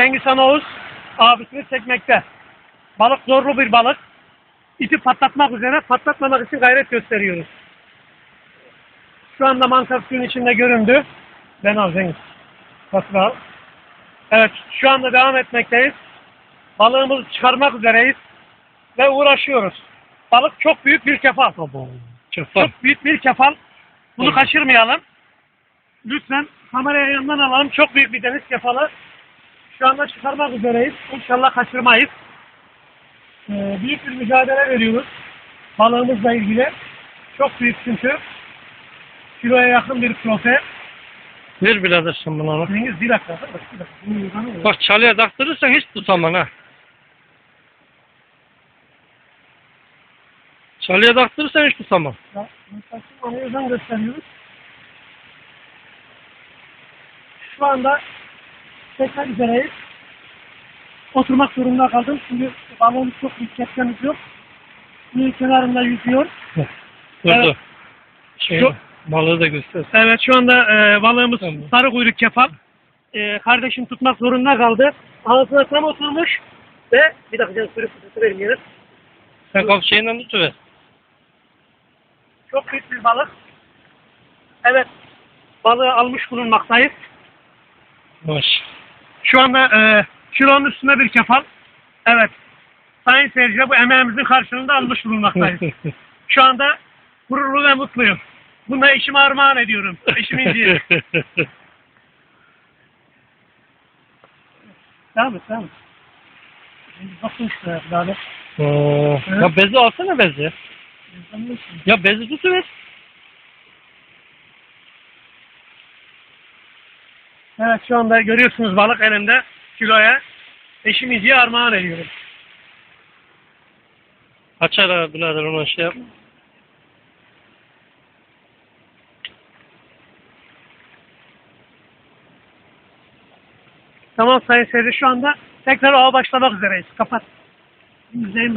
Cengiz Han Oğuz abisini çekmekte. Balık zorlu bir balık. İpi patlatmak üzere patlatmamak için gayret gösteriyoruz. Şu anda mantar suyun içinde göründü. Ben al Cengiz. Basra. Evet şu anda devam etmekteyiz. Balığımızı çıkarmak üzereyiz. Ve uğraşıyoruz. Balık çok büyük bir kefal. Çok büyük bir kefal. Bunu kaçırmayalım. Lütfen kameraya yandan alalım. Çok büyük bir deniz kefalı. Şu anda çıkarmak üzereyiz. İnşallah kaçırmayız. Ee, büyük bir mücadele veriyoruz. Balığımızla ilgili. Çok büyük çünkü. Kiloya yakın bir trofe. Ver birader sen. Deniz bir dakika. Bir dakika. Bir dakika. Bak çalıya taktırırsan hiç tutamam ha. Çalıya taktırırsan hiç tutamam. Ya, özen gösteriyoruz. Şu anda tekrar üzereyiz. Oturmak zorunda kaldım. Çünkü balonumuz çok büyük kepçemiz yok. Suyun kenarında yüzüyor. Dur Evet. dur. Şey, Şu- balığı da göster. Evet şu anda e, balığımız Tamam. sarı kuyruk kefal. E, kardeşim tutmak zorunda kaldı. Ağzına tam oturmuş ve bir dakika canım tutusu vermiyoruz. Sen kalk şeyinden tutuver. Çok büyük bir balık. Evet balığı almış bulunmaktayız. Baş. Şu anda e, kilonun üstünde bir kefal. Evet. Sayın seyirciler bu emeğimizin karşılığında almış bulunmaktayız. Şu anda gururlu ve mutluyum. Buna işime armağan ediyorum. Eşim İnci'ye. devam et, devam et. Bakın işte. Evet. Ya bezi alsana bezi. Ya bezi tutuver. Evet şu anda görüyorsunuz balık elimde kiloya. Eşim İnci'ye armağan ediyorum. Açar abi birader ona şey yap. Tamam sayın seyirci şu anda tekrar ağa başlamak üzereyiz. Kapat. Müzeyin